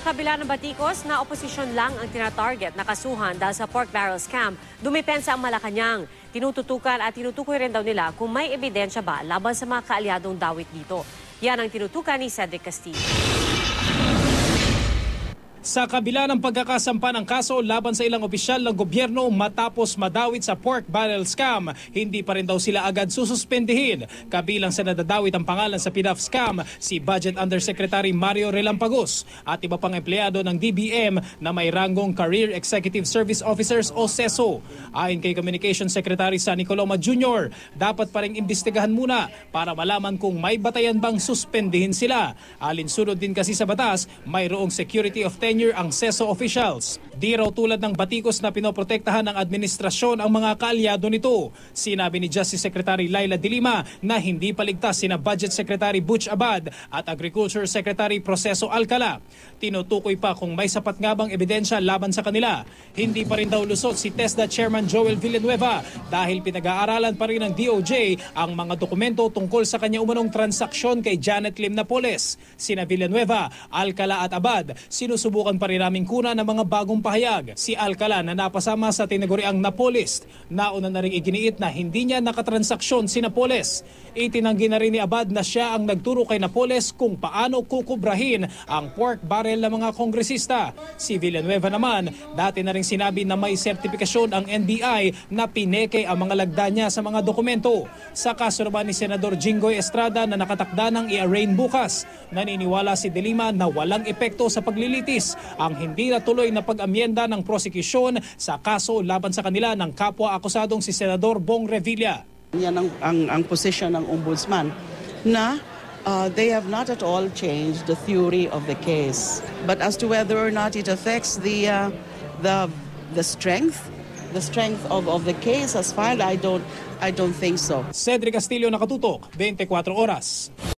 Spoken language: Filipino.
Sa kabila ng batikos na oposisyon lang ang tinatarget na kasuhan dahil sa pork barrel scam, dumipensa ang Malacanang. Tinututukan at tinutukoy rin daw nila kung may ebidensya ba laban sa mga kaalyadong dawit dito. Yan ang tinutukan ni Cedric Castillo. Sa kabila ng pagkakasampa ng kaso laban sa ilang opisyal ng gobyerno matapos madawit sa pork barrel scam, hindi pa rin daw sila agad sususpendihin. Kabilang sa nadadawit ang pangalan sa PDAF scam, si Budget Undersecretary Mario Relampagos at iba pang empleyado ng DBM na may ranggong Career Executive Service Officers o CESO. Ayon kay Communication Secretary Sunny Coloma Jr., dapat pa rin imbestigahan muna para malaman kung may batayan bang suspendihin sila. Alinsunod din kasi sa batas, mayroong security of tenure ang CESO officials. Di raw tulad ng batikos na pinoprotektahan ng administrasyon ang mga kaalyado nito. Sinabi ni Justice Secretary Laila Dilima na hindi paligtas sina Budget Secretary Butch Abad at Agriculture Secretary Proceso Alcala. Tinutukoy pa kung may sapat nga bang ebidensya laban sa kanila. Hindi pa rin daw lusot si TESDA Chairman Joel Villanueva dahil pinag-aaralan pa rin ng DOJ ang mga dokumento tungkol sa kanya umanong transaksyon kay Janet Lim Napoles. Sina Villanueva, Alcala at Abad sinusubukan pa rin naming kuna ng mga bagong pahayag. Si Alcala na napasama sa tinaguriang Napoles, nauna na rin iginiit na hindi niya nakatransaksyon si Napoles. Itinanggi na rin ni Abad na siya ang nagturo kay Napoles kung paano kukubrahin ang pork barrel ng mga kongresista. Si Villanueva naman, dati na rin sinabi na may sertifikasyon ang NBI na pineke ang mga lagda niya sa mga dokumento. Sa kaso naman ni Senador Jinggoy Estrada na nakatakda ng i-arraign bukas, naniniwala si Delima na walang epekto sa paglilitis ang hindi natuloy na pag-amyenda ng prosekusyon sa kaso laban sa kanila ng kapwa akusadong si Senador Bong Revilla. Yan ang, ang, ang position ng ombudsman na uh, they have not at all changed the theory of the case. But as to whether or not it affects the, uh, the, the strength, the strength of, of the case as filed, I don't, I don't think so. Cedric Castillo nakatutok, 24 oras.